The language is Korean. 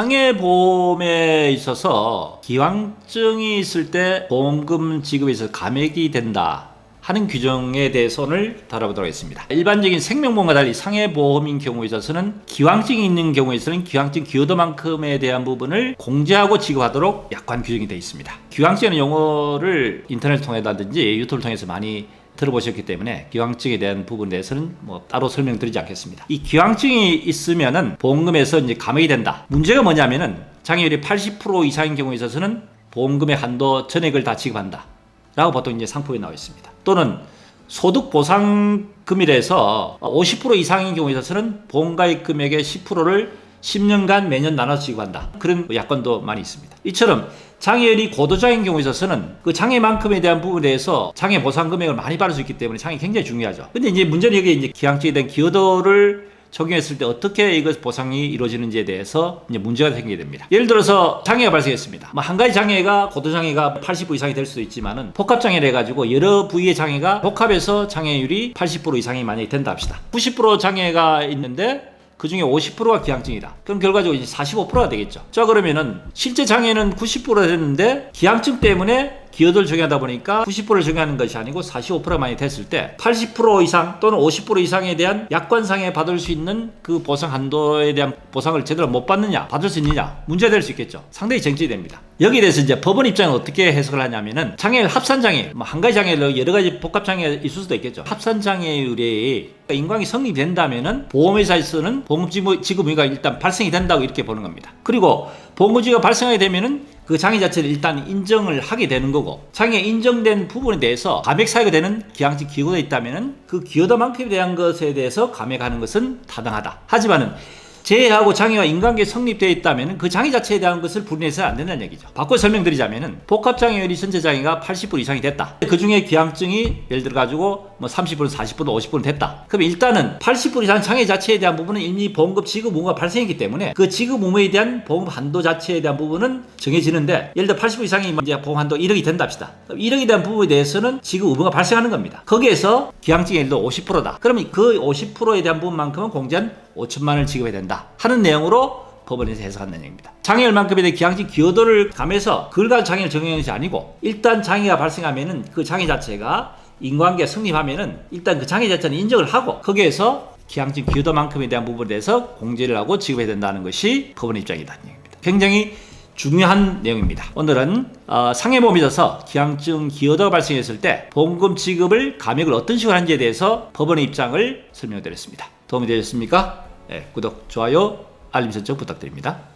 상해보험에 있어서 기왕증이 있을 때 보험금 지급에서 감액이 된다. 하는 규정에 대해서 오늘 다뤄보도록 하겠습니다. 일반적인 생명보험과 달리 상해보험인 경우에 있어서는 기왕증이 있는 경우에 있어서는 기왕증 기여도만큼에 대한 부분을 공제하고 지급하도록 약관 규정이 되어 있습니다. 기왕증이라는 용어를 인터넷 통해다든지 유튜브를 통해서 많이 들어보셨기 때문에 기왕증에 대한 부분에 대해서는 뭐 따로 설명드리지 않겠습니다. 이 기왕증이 있으면은 보험금에서 이제 감액이 된다. 문제가 뭐냐면은 장애율이 80% 이상인 경우에 있어서는 보험금의 한도 전액을 다 지급한다. 라고 보통 이제 상품에 나와 있습니다. 또는 소득 보상금이라서 50% 이상인 경우에 있어서는 보험가입 금액의 10%를 10년간 매년 나눠서 지급한다. 그런 약관도 많이 있습니다. 이처럼 장애율이 고도장인 경우에 있어서는 그 장애만큼에 대한 부분에 대해서 장애 보상 금액을 많이 받을 수 있기 때문에 장애 굉장히 중요하죠. 근데 이제 문제는 여기 이제 기항증에 대한 기여도를 적용했을 때 어떻게 이것 보상이 이루어지는지에 대해서 이제 문제가 생기게 됩니다. 예를 들어서 장애가 발생했습니다. 뭐 한 가지 장애가 고도 장애가 80% 이상이 될 수도 있지만은 복합 장애를 해가지고 여러 부위의 장애가 복합해서 장애율이 80% 이상이 만약에 된다 합시다. 90% 장애가 있는데 그 중에 50%가 기항증이다. 그럼 결과적으로 이제 45%가 되겠죠. 자, 그러면은 실제 장애는 90%가 됐는데 기항증 때문에 기여도를 적용하다 보니까 90%를 적용하는 것이 아니고 45%만이 됐을 때 80% 이상 또는 50% 이상에 대한 약관상에 받을 수 있는 그 보상 한도에 대한 보상을 제대로 못 받느냐, 받을 수 있느냐 문제될 수 있겠죠. 상당히 쟁점이 됩니다. 여기에 대해서 이제 법원 입장은 어떻게 해석을 하냐면은 장애를 합산 장애, 뭐 한 가지 장애를 여러 가지 복합 장애가 있을 수도 있겠죠. 합산 장애율이 인광이 성립된다면은 보험회사에서는 보험 지급 지급 의무가 일단 발생이 된다고 이렇게 보는 겁니다. 그리고 보험 지급가 발생하게 되면은 그 장애 자체를 일단 인정을 하게 되는 거고 장애 인정된 부분에 대해서 감액 사유가 되는 기항증 기고가 있다면은 그 기여도만큼에 대한 것에 대해서 감액하는 것은 타당하다. 하지만은 재해하고 장애와 인간관계 성립되어 있다면 그 장애 자체에 대한 것을 불리해서는 안 된다는 얘기죠. 바꿔 설명드리자면은 복합장애율이 전체 장애가 80% 이상이 됐다. 그 중에 기항증이 예를 들어 가지고 뭐 30%, 40%, 50% 됐다. 그럼 일단은 80% 이상 장애 자체에 대한 부분은 이미 보험금 지급 의무가 발생했기 때문에 그 지급 의무에 대한 보험 한도 자체에 대한 부분은 정해지는데 예를 들어 80% 이상이 이제 보험 한도 1억이 된다 합시다. 그럼 1억에 대한 부분에 대해서는 지급 의무가 발생하는 겁니다. 거기에서 기항증의 일도 50%다. 그러면 그 50%에 대한 부분만큼은 공제한 5천만 원을 지급해야 된다 하는 내용으로 법원에서 해석한 내용입니다. 장애율만큼에 대해 기항증 기여도를 감해서 그걸 가지고 장애를 적용하는 것이 아니고 일단 장애가 발생하면은 그 장애 자체가 인과관계 성립하면은 일단 그 장애 자체는 인정을 하고 거기에서 기항증 기여도만큼에 대한 부분에 대해서 공제를 하고 지급해야 된다는 것이 법원의 얘기입니다. 굉장히 중요한 내용입니다. 오늘은 어, 상해보험에 있어서 기항증 기여도가 발생했을 때 보험금 지급을 감액을 어떤 식으로 하는지에 대해서 법원의 입장을 설명드렸습니다. 도움이 되셨습니까? 네, 구독, 좋아요, 알림 설정 부탁드립니다.